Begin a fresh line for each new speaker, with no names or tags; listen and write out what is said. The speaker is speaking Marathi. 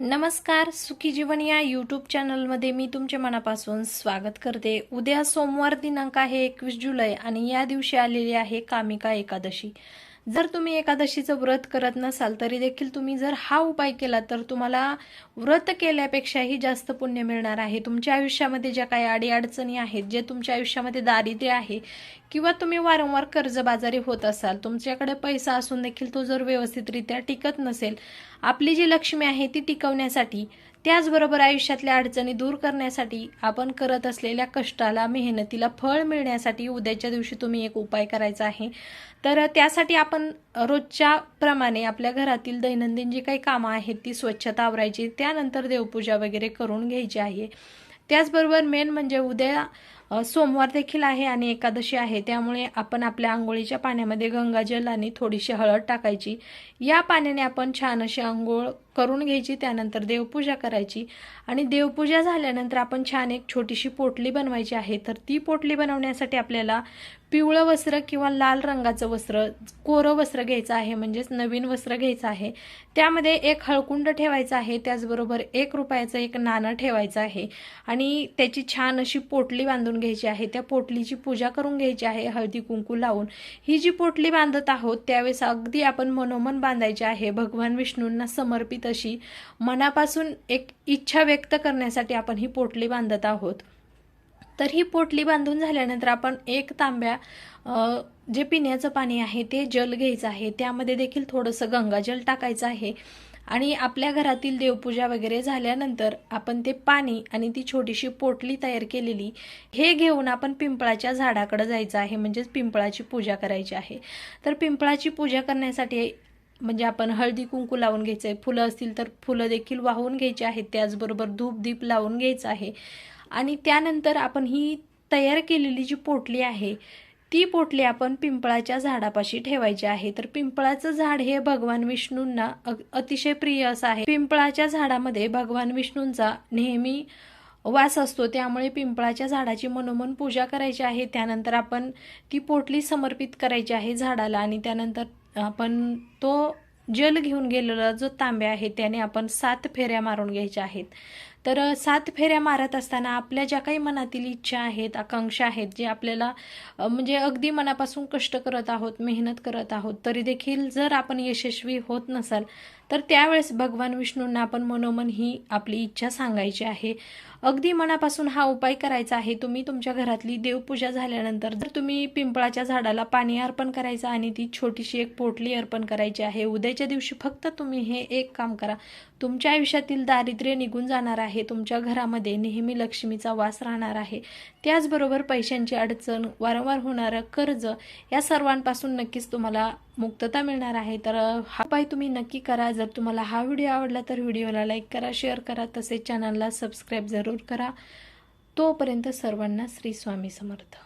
नमस्कार सुखी जीवन या यूट्यूब चॅनलमध्ये मी तुमच्या मनापासून स्वागत करते. उद्या सोमवार दिनांक आहे एकवीस जुलै आणि या दिवशी आलेली आहे कामिका एकादशी. जर तुम्ही एकादशीचं व्रत करत नसाल तरी देखील तुम्ही जर हा उपाय केला तर तुम्हाला व्रत केल्यापेक्षाही जास्त पुण्य मिळणार आहे. तुमच्या आयुष्यामध्ये ज्या काही अडीअडचणी आहेत जे तुमच्या आयुष्यामध्ये दारिद्र्य आहे किंवा तुम्ही वारंवार कर्जबाजारी होत असाल तुमच्याकडे पैसा असून देखील तो जर व्यवस्थितरित्या टिकत नसेल आपली जी लक्ष्मी आहे ती टिकवण्यासाठी त्याचबरोबर आयुष्यातल्या अडचणी दूर करण्यासाठी आपण करत असलेल्या कष्टाला मेहनतीला फळ मिळण्यासाठी उद्याच्या दिवशी तुम्ही एक उपाय करायचा आहे. तर त्यासाठी आपण रोजच्या प्रमाणे आपल्या घरातील दैनंदिन जी काही कामं आहेत ती स्वच्छता आवरायची त्यानंतर देवपूजा वगैरे करून घ्यायची आहे. त्याचबरोबर मेन म्हणजे उद्या सोमवार देखील आहे आणि एकादशी आहे. त्यामुळे आपण आपल्या आंघोळीच्या पाण्यामध्ये गंगाजल आणि थोडीशी हळद टाकायची. या पाण्याने आपण छान अशी आंघोळ करून घ्यायची त्यानंतर देवपूजा करायची. आणि देवपूजा झाल्यानंतर आपण छान एक छोटीशी पोटली बनवायची आहे. तर ती पोटली बनवण्यासाठी आपल्याला पिवळं वस्त्र किंवा लाल रंगाचं वस्त्र कोरं वस्त्र घ्यायचं आहे म्हणजेच नवीन वस्त्र घ्यायचं आहे. त्यामध्ये एक हळकुंड ठेवायचं आहे त्याचबरोबर एक रुपयाचं एक नाणं ठेवायचं आहे. आणि त्याची छान अशी पोटली बांधून घ्यायची आहे त्या पोटलीची पूजा करून घ्यायची आहे हळदी कुंकू लावून. ही जी पोटली बांधत आहोत त्यावेळेस अगदी आपण मनोमन बांधायची आहे. भगवान विष्णूंना समर्पित अशी मनापासून एक इच्छा व्यक्त करण्यासाठी आपण ही पोटली बांधत आहोत. तर ही पोटली बांधून झाल्यानंतर आपण एक तांब्या जे पिण्याचं पाणी आहे ते जल घ्यायचं आहे. त्यामध्ये देखील थोडंसं गंगाजल टाकायचं आहे. आणि आपल्या घरातील देवपूजा वगैरे झाल्यानंतर आपण ते पाणी आणि ती छोटीशी पोटली तयार केलेली हे घेऊन आपण पिंपळाच्या झाडाकडे जायचं आहे. म्हणजेच पिंपळाची पूजा करायची आहे. तर पिंपळाची पूजा करण्यासाठी म्हणजे आपण हळदी कुंकू लावून घ्यायचं आहे फुलं असतील तर फुलं देखील वाहून घ्यायची आहेत. त्याचबरोबर धूप दीप लावून घ्यायचं आहे. आणि त्यानंतर आपण ही तयार केलेली जी पोटली आहे ती पोटली आपण पिंपळाच्या झाडापाशी ठेवायची आहे. तर पिंपळाचं झाड हे भगवान विष्णूंना अतिशय प्रिय असं आहे. पिंपळाच्या झाडामध्ये भगवान विष्णूंचा नेहमी वास असतो. त्यामुळे पिंपळाच्या झाडाची मनोमन पूजा करायची आहे. त्यानंतर आपण ती पोटली समर्पित करायची आहे झाडाला आणि त्यानंतर आपण तो जल घेऊन गेलेला जो तांब्या आहे त्याने आपण सात फेऱ्या मारून घ्यायच्या आहेत. तर सात फेऱ्या मारत असताना आपल्या ज्या काही मनातील इच्छा आहेत आकांक्षा आहेत जे आपल्याला म्हणजे अगदी मनापासून कष्ट करत आहोत मेहनत करत आहोत तरी देखील जर आपण यशस्वी होत नसाल तर त्यावेळेस भगवान विष्णूंना आपण मनोमन ही आपली इच्छा सांगायची आहे. अगदी मनापासून हा उपाय करायचा आहे. तुम्ही तुमच्या घरातली देवपूजा झाल्यानंतर जर तुम्ही पिंपळाच्या झाडाला पाणी अर्पण करायचं आणि ती छोटीशी एक पोटली अर्पण करायची आहे उद्याच्या दिवशी फक्त तुम्ही हे एक काम करा. तुमच्या आयुष्यातील दारिद्र्य निघून जाणार आहे. तुमच्या घरामध्ये नेहमी लक्ष्मीचा वास राहणार आहे. त्याचबरोबर पैशांची अडचण वारंवार होणारं कर्ज या सर्वांपासून नक्कीच तुम्हाला मुक्तता मिळणार आहे. तर हा उपाय तुम्ही नक्की करा. जर तुम्हाला हा व्हिडिओ आवडला तर व्हिडिओला लाईक करा शेअर करा. तसेच चॅनलला सबस्क्राईब जरूर करा. तोपर्यंत सर्वांना श्री स्वामी समर्थ.